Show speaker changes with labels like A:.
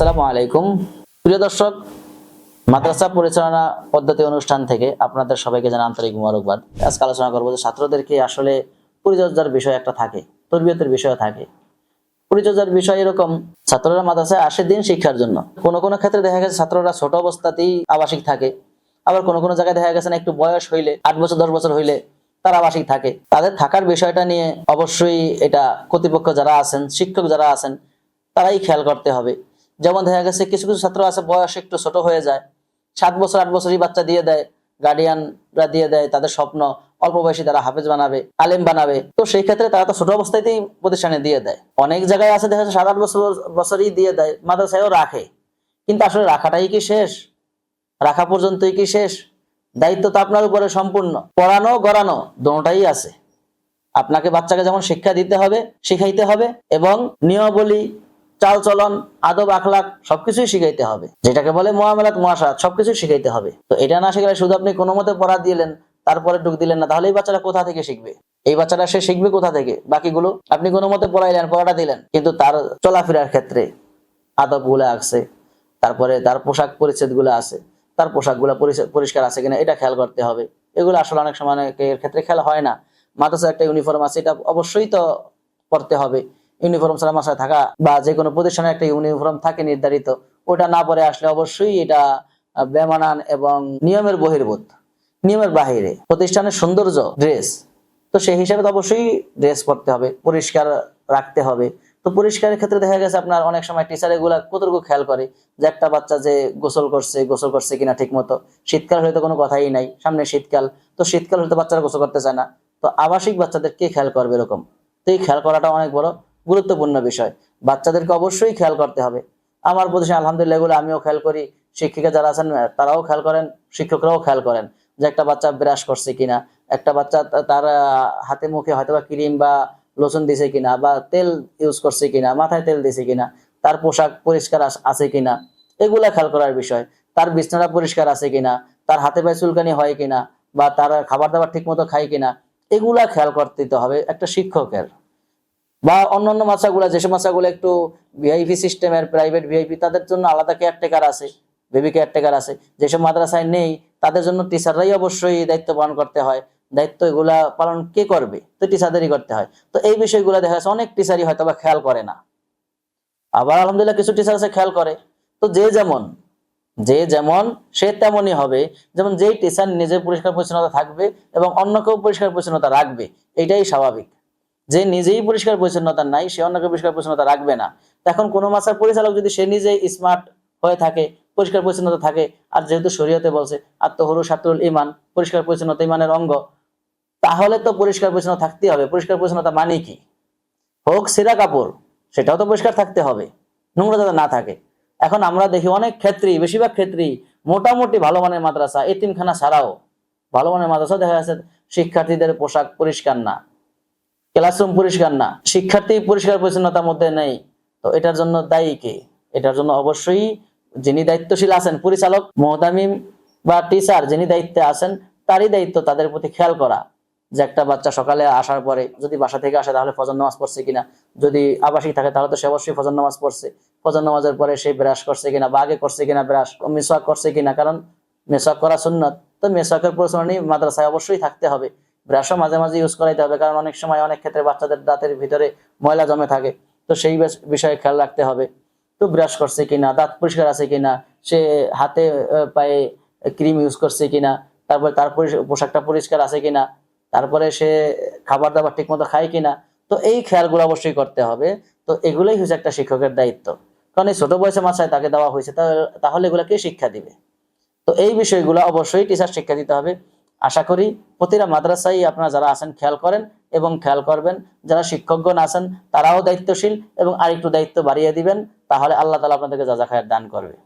A: আসসালামু আলাইকুম। প্রিয় দর্শক, মাদ্রাসা পরিচালনা পদ্ধতি অনুষ্ঠান থেকে আপনাদের সবাইকে জানা আন্তরিক মুবারকবাদ। আজকে আলোচনা করব যে ছাত্রদেরকে আসলে পরিচর্যার বিষয় একটা থাকে, তরবিয়তের বিষয় থাকে। পরিচর্যার বিষয় এরকম, ছাত্ররা মাদ্রাসায় আসে দিন শিক্ষার জন্য। কোনো কোনো ক্ষেত্রে দেখা গেছে ছাত্ররা ছোট অবস্থাতেই আবাসিক থাকে। আবার কোনো কোনো জায়গায় দেখা গেছে না একটু বয়স হইলে, আট বছর, দশ বছর হইলে তারা আবাসিক থাকে। তাদের থাকার বিষয়টা নিয়ে অবশ্যই এটা কর্তৃপক্ষ যারা আছেন, শিক্ষক যারা আছেন, তারাই খেয়াল করতে হবে। যেমন দেখা গেছে কিছু কিছু ছাত্র আছে, বয়স একটু ছোট হয়ে যায়, সাত বছর, আট বছরই বাচ্চা দিয়ে দেয় গার্ডিয়ানরা দিয়ে দেয় তাদের স্বপ্ন, অল্প বয়সী তারা হাফেজ বানাবে, আলেম বানাবে। তো সেই ক্ষেত্রে তারা তো ছোট অবস্থাতেই প্রতিষ্ঠানে দিয়ে দেয়। অনেক জায়গায় আছে দেখা যাচ্ছে সাত, আট বছর, বছরই দিয়ে দেয়, মাদ্রাসায়ও রাখে। কিন্তু আসলে রাখাটাই কি শেষ? রাখা পর্যন্তই কি শেষ? দায়িত্ব তো আপনার উপরে সম্পূর্ণ। পড়ানো, গড়ানো দোনোটাই আছে। আপনাকে বাচ্চাকে যেমন শিক্ষা দিতে হবে, শিখাইতে হবে, এবং নিয়মাবলী চাল চলন আদব আখলাক সবকিছুই শিখাইতে হবে। যেটাকে বলে মোয়ামেলাত মোয়াশাত সবকিছুই শিখাইতে হবে। তো এটা না শিখালে শুধু আপনি কোনো মতে পড়া দিলেন, তারপরে ঢুক দিলেন না, তাহলে এই বাচ্চাটা কোথা থেকে শিখবে? এই বাচ্চাটা সে শিখবে কোথা থেকে? বাকিগুলো আপনি কোনো মতে পড়াইলেন, পড়াটা দিলেন, কিন্তু তার চলাফেরার ক্ষেত্রে আদবগুলো আছে, তারপরে তার পোশাক পরিচ্ছেদগুলো আছে, তার পোশাকগুলো পরিষ্কার আছে কিনা, এটা খেয়াল করতে হবে। এগুলো আসলে অনেক সময় অনেকের ক্ষেত্রে খেয়াল হয় না। মাদ্রাসার একটা ইউনিফর্ম আছে, এটা অবশ্যই তো করতে হবে। ইউনিফর্ম ছাড়া মাসায় থাকা বা যে কোনো প্রতিষ্ঠানে একটা ইউনিফর্ম থাকে নির্ধারিত, ওটা না পরে আসলে অবশ্যই এটা বেমানান এবং নিয়মের বহির্ভূত। নিয়মের বাহিরে। প্রতিষ্ঠানের সৌন্দর্য ড্রেস তো সেই হিসাবে তো অবশ্যই ড্রেস পরতে হবে, পরিষ্কার রাখতে হবে। তো পরিষ্কারের ক্ষেত্রে দেখা গেছে আপনার অনেক সময় টিচার এগুলা কতটুকু খেয়াল করে যে একটা বাচ্চা যে গোসল করছে গোসল করছে কিনা ঠিক মতো শীতকাল হয়তো কোনো কথাই নাই, সামনে শীতকাল। তো শীতকাল হয়তো বাচ্চারা গোসল করতে চায় না। তো আবাসিক বাচ্চাদের কে খেয়াল করবে এরকম? তো এই খেয়াল করাটা অনেক বড়। গুরুত্বপূর্ণ বিষয়। বাচ্চাদেরকে অবশ্যই খেয়াল করতে হবে। আমার প্রতিষ্ঠান আলহামদুলিল্লাহ এগুলো আমিও খেয়াল করি। শিক্ষিকা যারা আছেন তারাও খেয়াল করেন, শিক্ষকরাও খেয়াল করেন যে একটা বাচ্চা ব্রাশ করছে কিনা, একটা বাচ্চা তার হাতে মুখে হয়তো বা ক্রিম বা লোশন দিছে কিনা বা তেল ইউজ করছে কিনা, মাথায় তেল দিছে কিনা, তার পোশাক পরিষ্কার আছে কিনা, এগুলা খেয়াল করার বিষয়। তার বিছানা পরিষ্কার আছে কিনা, তার হাতে পায়ে চুলকানি হয় কিনা বা তার খাবার দাবার ঠিক মতো খায় কিনা, এগুলা খেয়াল করতে হবে একটা শিক্ষকের। বা অন্যান্য মাসাগুলা যেসব মাসাগুলো একটু ভিআইপি সিস্টেমের প্রাইভেট ভিআইপি তাদের জন্য আলাদা কেয়ারটেকার আছে বেবি কেয়ারটেকার আছে। যেসব মাদ্রাসায় নেই, তাদের জন্য টিচাররাই অবশ্যই দায়িত্ব পালন করতে হয়। দায়িত্ব এগুলা পালন কে করবে? তো টিচারদেরই করতে হয়। তো এই বিষয়গুলো দেখা যাচ্ছে অনেক টিচারই হয়তো বা খেয়াল করে না। আবার আলহামদুলিল্লাহ কিছু টিচার আছে খেয়াল করে। তো যে যেমন যে যেমন সে তেমনই হবে। যেমন যেই টিচার নিজে পরিষ্কার পরিচ্ছন্নতা থাকবে এবং অন্যকেও পরিষ্কার পরিচ্ছন্নতা রাখবে, এটাই স্বাভাবিক। যে নিজেই পরিষ্কার পরিচ্ছন্নতা নাই, সে অন্যকে পরিষ্কার পরিচ্ছন্নতা রাখবে না। এখন কোনো মাসার পরিচালক যদি সে নিজেই স্মার্ট হয়ে থাকে, পরিষ্কার পরিচ্ছন্নতা থাকে, আর যেহেতু শরীয়তে বলছে, আত্মহরু সাতুল ইমান, পরিষ্কার পরিচ্ছন্নতা ইমানের অঙ্গ, তাহলে তো পরিষ্কার পরিচ্ছন্ন থাকতেই হবে। পরিষ্কার পরিচ্ছন্নতা মানে কি? হোক, সিরা কাপড়, সেটাও তো পরিষ্কার থাকতে হবে, নোংরা যাতে না থাকে। এখন আমরা দেখি অনেক ক্ষেত্রেই, বেশিরভাগ ক্ষেত্রেই মোটামুটি ভালো মানের মাদ্রাসা এতিমখানা ছাড়াও ভালো মানের মাদ্রাসা দেখা যাচ্ছে শিক্ষার্থীদের পোশাক পরিষ্কার না। ক্লাসরুম পরিষ্কার না, শিক্ষার্থী পরিষ্কার পরিচ্ছন্নতার মধ্যে নেই। তো এটার জন্য দায়ী কে? এটার জন্য অবশ্যই যিনি দায়িত্বশীল আছেন, পরিচালক মহতামিম বা টিচার যিনি দায়িত্বে আছেন, তারই দায়িত্ব তাদের প্রতি খেয়াল করা। যে একটা বাচ্চা সকালে আসার পরে যদি বাসা থেকে আসে তাহলে ফজর নামাজ পড়ছে কিনা? যদি আবাসিক থাকে তাহলে তো সে অবশ্যই ফজর নামাজ পড়ছে। ফজর নামাজের পরে সে ব্রাশ করছে কিনা বা আগে করছে কিনা ব্রাশ মেসওয়াক করছে কিনা? কারণ মেসওয়াক করা সুন্নত। তো মেসওয়াকের পরিচালনা মাদ্রাসায় অবশ্যই থাকতে হবে। ব্রাশও মাঝে মাঝে ইউজ করাইতে হবে, কারণ অনেক সময় অনেক ক্ষেত্রে বাচ্চাদের দাঁতের ভিতরে ময়লা জমে থাকে। তো সেই বিষয়ে খেয়াল রাখতে হবে। তো ব্রাশ করছে কিনা, দাঁত পরিষ্কার আছে কিনা, সে হাতে পায়ে ক্রিম ইউজ করছে কিনা, তারপরে তার পোশাকটা পরিষ্কার আছে কিনা, তারপরে সে খাবার দাবার ঠিক মতো খায় কিনা, তো এই খেয়ালগুলো অবশ্যই করতে হবে। তো এগুলোই হচ্ছে একটা শিক্ষকের দায়িত্ব। কারণ এই ছোট বয়সে মাসায় তাকে দেওয়া হয়েছে তাহলে এগুলা কে শিক্ষা দিবে? তো এই বিষয়গুলো অবশ্যই টিচার শিক্ষা দিতে হবে। আশা করি প্রতিটা মাদ্রাসায় আপনারা যারা আছেন খেয়াল করেন এবং খেয়াল করবেন, যারা শিক্ষকগণ আছেন তারাও দায়িত্বশীল এবং আরেকটু দায়িত্ব বাড়িয়ে দিবেন, তাহলে আল্লাহ তালা আপনাদেরকে যা যা খায়ের দান করবে।